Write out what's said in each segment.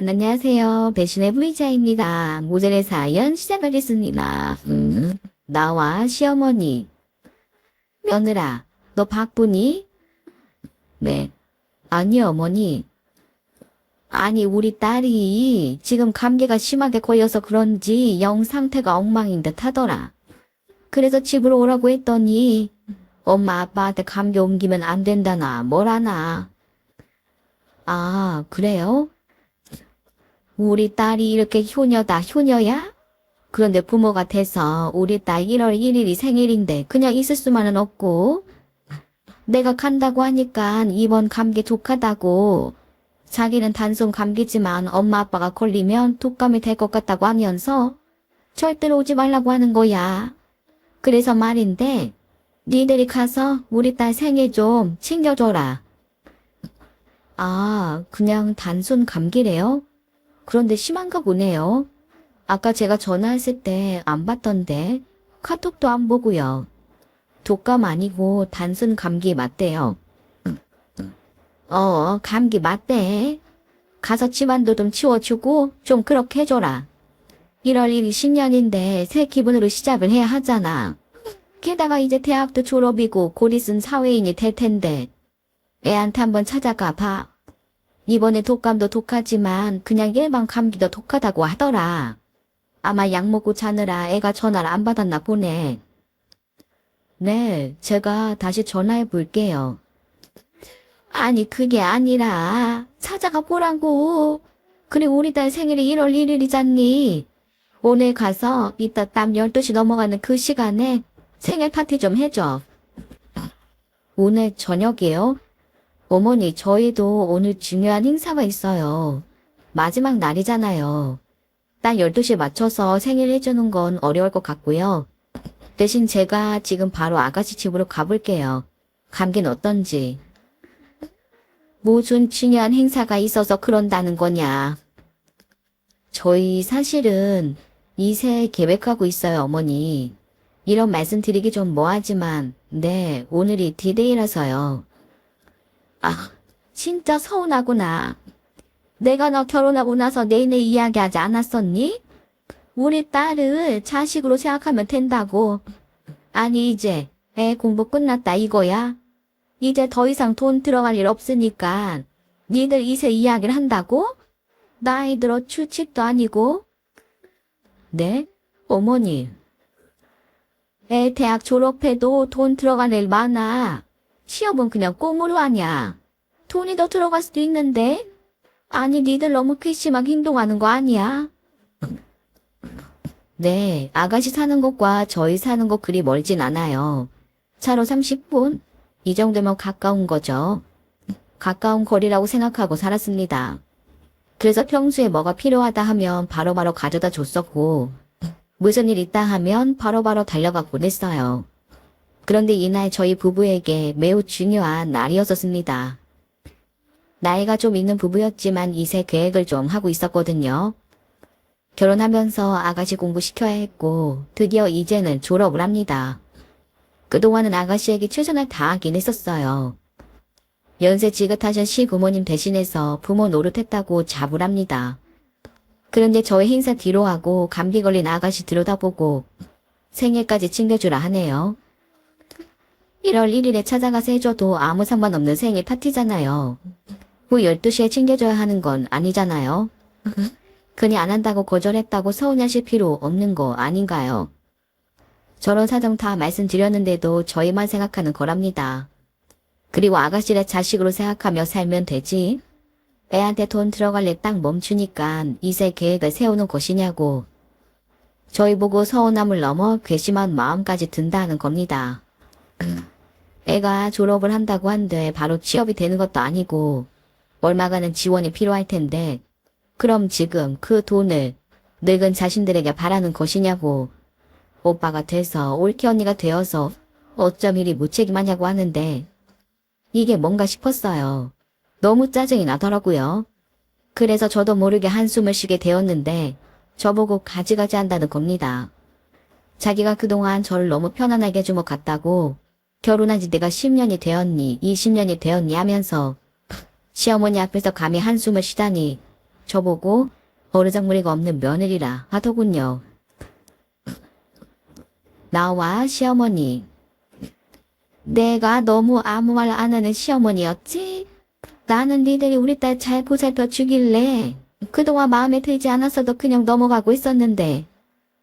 안녕하세요. 배신의 V자입니다. 모델의 사연 시작하겠습니다. 음, 나와 시어머니. 며느라, 너 바쁘니? 네. 아니, 어머니. 아니, 우리 딸이 지금 감기가 심하게 걸려서 그런지 영 상태가 엉망인 듯 하더라. 그래서 집으로 오라고 했더니 엄마 아빠한테 감기 옮기면 안 된다나 뭐라나. 아, 그래요? 우리 딸이 이렇게 효녀다, 효녀야? 그런데 부모가 돼서 우리 딸 1월 1일이 생일인데 그냥 있을 수만은 없고 내가 간다고 하니까 이번 감기 독하다고 자기는 단순 감기지만 엄마 아빠가 걸리면 독감이 될 것 같다고 하면서 절대로 오지 말라고 하는 거야. 그래서 말인데 니들이 가서 우리 딸 생일 좀 챙겨줘라. 아, 그냥 단순 감기래요? 그런데 심한가 보네요. 아까 제가 전화했을 때안 받던데 카톡도 안 보고요. 독감 아니고 단순 감기 맞대요. 어, 감기 맞대. 가서 집안도 좀 치워주고 좀 그렇게 해줘라. 1월 1일 신년인데 새 기분으로 시작을 해야 하잖아. 게다가 이제 대학도 졸업이고 곧 있은 사회인이 될 텐데 애한테 한번 찾아가 봐. 이번에 독감도 독하지만 그냥 일반 감기도 독하다고 하더라. 아마 약 먹고 자느라 애가 전화를 안 받았나 보네. 네, 제가 다시 전화해 볼게요. 아니, 그게 아니라 찾아가 보라고. 그래, 우리 딸 생일이 1월 1일이잖니. 오늘 가서 이따 땀 12시 넘어가는 그 시간에 생일 파티 좀 해줘. 오늘 저녁이요? 어머니, 저희도 오늘 중요한 행사가 있어요. 마지막 날이잖아요. 딱 12시에 맞춰서 생일 해주는 건 어려울 것 같고요. 대신 제가 지금 바로 아가씨 집으로 가볼게요. 감기는 어떤지. 무슨 중요한 행사가 있어서 그런다는 거냐. 저희 사실은 이세 계획하고 있어요, 어머니. 이런 말씀 드리기 좀 뭐하지만, 네, 오늘이 디데이라서요. 아, 진짜 서운하구나. 내가 너 결혼하고 나서 내내 이야기하지 않았었니? 우리 딸을 자식으로 생각하면 된다고. 아니, 이제 애 공부 끝났다 이거야. 이제 더 이상 돈 들어갈 일 없으니까 니들 이세 이야기를 한다고? 나이 들어 출첵도 아니고. 네? 어머니. 애 대학 졸업해도 돈 들어갈 일 많아. 시험은 그냥 꽁으로 하냐. 돈이 더 들어갈 수도 있는데. 아니, 니들 너무 괘씸하게 행동하는 거 아니야? 네, 아가씨 사는 곳과 저희 사는 곳 그리 멀진 않아요. 차로 30분? 이 정도면 가까운 거죠. 가까운 거리라고 생각하고 살았습니다. 그래서 평소에 뭐가 필요하다 하면 바로바로 가져다 줬었고, 무슨 일 있다 하면 바로바로 달려가 보냈어요. 그런데 이날 저희 부부에게 매우 중요한 날이었었습니다. 나이가 좀 있는 부부였지만 이세 계획을 좀 하고 있었거든요. 결혼하면서 아가씨 공부시켜야 했고 드디어 이제는 졸업을 합니다. 그동안은 아가씨에게 최선을 다하긴 했었어요. 연세 지긋하신 시부모님 대신해서 부모 노릇했다고 자부합니다. 그런데 저의 행사 뒤로 하고 감기 걸린 아가씨 들여다보고 생일까지 챙겨주라 하네요. 1월 1일에 찾아가서 해줘도 아무 상관없는 생일 파티잖아요. 후 12시에 챙겨줘야 하는 건 아니잖아요. 그니 안 한다고 거절했다고 서운하실 필요 없는 거 아닌가요? 저런 사정 다 말씀드렸는데도 저희만 생각하는 거랍니다. 그리고 아가씨를 자식으로 생각하며 살면 되지. 애한테 돈 들어갈 일딱 멈추니까 이세 계획을 세우는 것이냐고. 저희 보고 서운함을 넘어 괘씸한 마음까지 든다는 겁니다. 애가 졸업을 한다고 한데 바로 취업이 되는 것도 아니고 얼마간은 지원이 필요할 텐데 그럼 지금 그 돈을 늙은 자신들에게 바라는 것이냐고 오빠가 돼서 올케 언니가 되어서 어쩜 이리 무책임하냐고 하는데 이게 뭔가 싶었어요. 너무 짜증이 나더라고요. 그래서 저도 모르게 한숨을 쉬게 되었는데 저보고 가지가지 한다는 겁니다. 자기가 그동안 저를 너무 편안하게 해준 것 같다고 결혼한 지 내가 10년이 되었니 20년이 되었니 하면서 시어머니 앞에서 감히 한숨을 쉬다니 저보고 어르장무리가 없는 며느리라 하더군요. 나와 시어머니. 내가 너무 아무 말 안 하는 시어머니였지? 나는 니들이 우리 딸 잘 보살펴 주길래 그동안 마음에 들지 않았어도 그냥 넘어가고 있었는데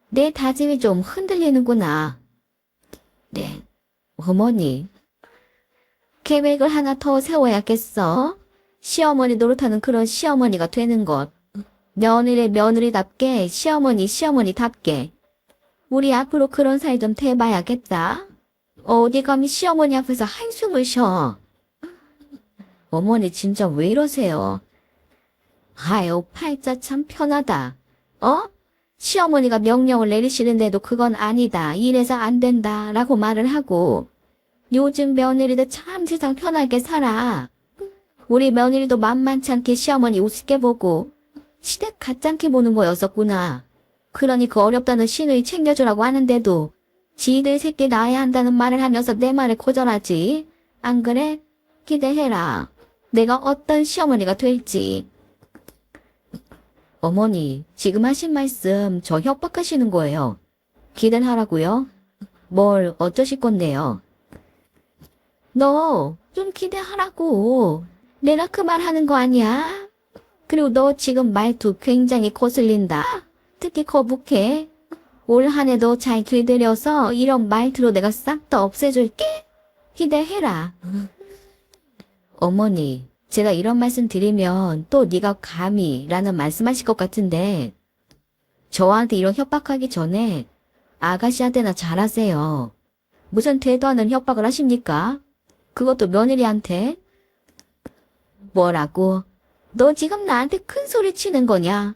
내 다짐이 좀 흔들리는구나. 네, 어머니. 계획을 하나 더 세워야겠어. 시어머니 노릇하는 그런 시어머니가 되는 것. 며느리 며느리답게 시어머니 시어머니답게. 우리 앞으로 그런 사이 좀 돼봐야겠다. 어디 감히 시어머니 앞에서 한숨을 쉬어. 어머니 진짜 왜 이러세요? 아유, 팔자 참 편하다. 어? 시어머니가 명령을 내리시는데도 그건 아니다. 이래서 안 된다. 라고 말을 하고. 요즘 며느리들 참 세상 편하게 살아. 우리 며느리도 만만치 않게 시어머니 우습게 보고 시댁 가짱게 보는 거였었구나. 그러니 그 어렵다는 시누이 챙겨주라고 하는데도 지들 새끼 낳아야 한다는 말을 하면서 내 말을 거절하지. 안 그래? 기대해라. 내가 어떤 시어머니가 될지. 어머니, 지금 하신 말씀 저 협박하시는 거예요. 기대하라고요? 뭘 어쩌실 건데요? 너 좀 기대하라고. 내가 그 말 하는 거 아니야? 그리고 너 지금 말투 굉장히 거슬린다. 특히 거북해. 올 한 해도 잘 길들여서 이런 말투로 내가 싹 다 없애줄게. 기대해라. 어머니, 제가 이런 말씀 드리면 또 네가 감히 라는 말씀하실 것 같은데 저한테 이런 협박하기 전에 아가씨한테나 잘하세요. 무슨 되도 않은 협박을 하십니까? 그것도 며느리한테? 뭐라고? 너 지금 나한테 큰 소리 치는 거냐?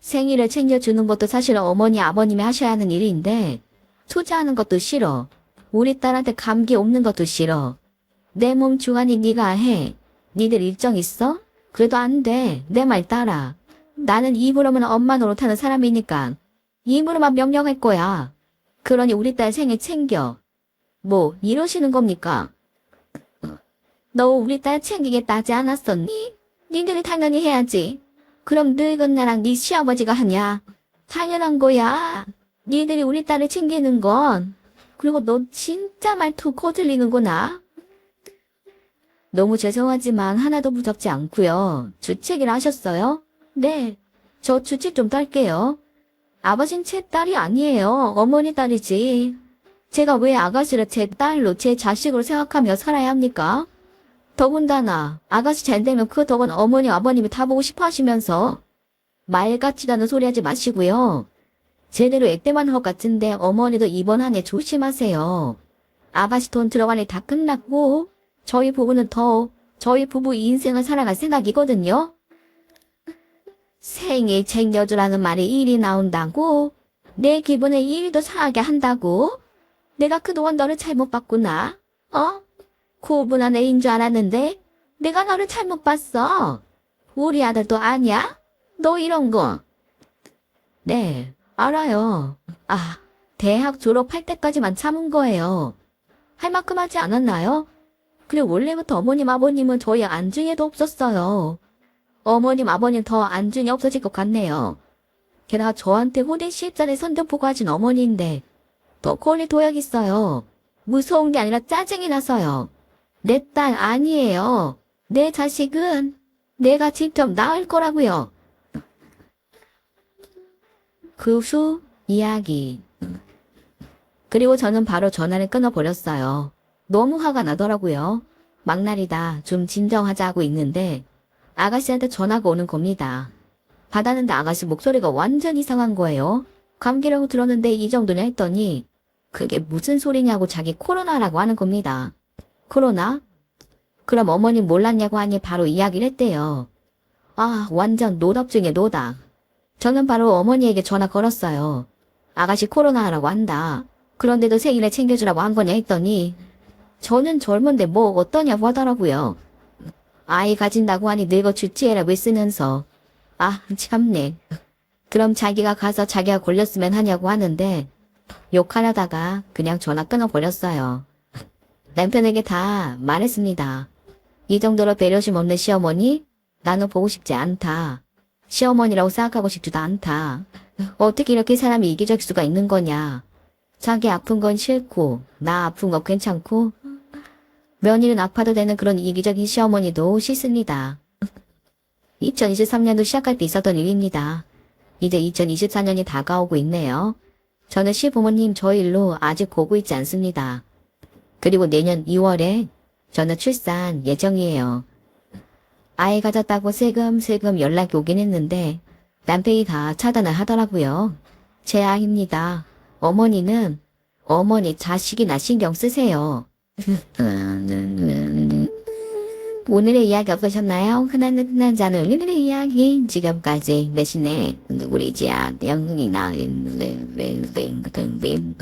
생일을 챙겨주는 것도 사실 어머니 아버님이 하셔야 하는 일인데 투자하는 것도 싫어. 우리 딸한테 감기 없는 것도 싫어. 내몸 중환이 네가 해. 니들 일정 있어? 그래도 안 돼. 내 말 따라. 나는 입으로만 엄마 노릇하는 사람이니까 입으로만 명령할 거야. 그러니 우리 딸 생일 챙겨. 뭐 이러시는 겁니까? 너 우리 딸 챙기겠다 하지 않았었니? 니들이 당연히 해야지. 그럼 늙은 나랑 네 시아버지가 하냐? 당연한 거야. 니들이 우리 딸을 챙기는 건. 그리고 너 진짜 말투 거슬리는구나. 너무 죄송하지만 하나도 무섭지 않고요. 주책이라 하셨어요? 네. 저 주책 좀 딸게요. 아버진 제 딸이 아니에요. 어머니 딸이지. 제가 왜 아가씨를 제 딸로 제 자식으로 생각하며 살아야 합니까? 더군다나 아가씨 잘 되면 그 덕은 어머니 아버님이 다 보고 싶어 하시면서 말 같지도 않은 소리 하지 마시고요. 제대로 액땜한 것 같은데 어머니도 이번 한 해 조심하세요. 아가씨 돈 들어갈 일다 끝났고 저희 부부는 더 저희 부부 인생을 살아갈 생각이거든요. 생일 챙겨주라는 말이 일이 나온다고? 내 기분에 일도 상하게 한다고? 내가 그동안 너를 잘못 봤구나. 어? 고분한 애인 줄 알았는데 내가 너를 잘못 봤어. 우리 아들도 아냐? 너 이런 거. 네, 알아요. 아, 대학 졸업할 때까지만 참은 거예요. 할 만큼 하지 않았나요? 그리고 원래부터 어머님 아버님은 저희 안중에도 없었어요. 어머님 아버님 더 안중에 없어질 것 같네요. 게다가 저한테 호대 시집자리 선전포고 가진 어머니인데 더 권리 도약 있어요. 무서운 게 아니라 짜증이 나서요. 내 딸 아니에요. 내 자식은 내가 직접 낳을 거라고요. 그 후 이야기. 그리고 저는 바로 전화를 끊어버렸어요. 너무 화가 나더라고요. 막날이다. 좀 진정하자 하고 있는데 아가씨한테 전화가 오는 겁니다. 받았는데 아가씨 목소리가 완전 이상한 거예요. 감기라고 들었는데 이 정도냐 했더니 그게 무슨 소리냐고 자기 코로나라고 하는 겁니다. 코로나? 그럼 어머님 몰랐냐고 하니 바로 이야기를 했대요. 아, 완전 노답 중에 노답. 저는 바로 어머니에게 전화 걸었어요. 아가씨 코로나라고 한다. 그런데도 생일에 챙겨주라고 한 거냐 했더니 저는 젊은데 뭐 어떠냐고 하더라고요. 아이 가진다고 하니 늙어 주치해라고 했으면서 아 참네. 그럼 자기가 가서 자기가 걸렸으면 하냐고 하는데 욕하려다가 그냥 전화 끊어버렸어요. 남편에게 다 말했습니다. 이 정도로 배려심 없는 시어머니? 나는 보고 싶지 않다. 시어머니라고 생각하고 싶지도 않다. 어떻게 이렇게 사람이 이기적일 수가 있는 거냐. 자기 아픈 건 싫고, 나 아픈 거 괜찮고, 며느리는 아파도 되는 그런 이기적인 시어머니도 싫습니다. 2023년도 시작할 때 있었던 일입니다. 이제 2024년이 다가오고 있네요. 저는 시부모님 저 일로 아직 보고 있지 않습니다. 그리고 내년 2월에 저는 출산 예정이에요. 아이 가졌다고 슬금슬금 연락이 오긴 했는데 남편이 다 차단을 하더라고요. 제 아이입니다. 어머니는 어머니 자식이나 신경 쓰세요. 오늘의 이야기 어떠셨나요? 흔한 흔한 자는 오늘의 이야기 지금까지 대신에 우리 지아 영웅이 나은 뱅뱅뱅뱅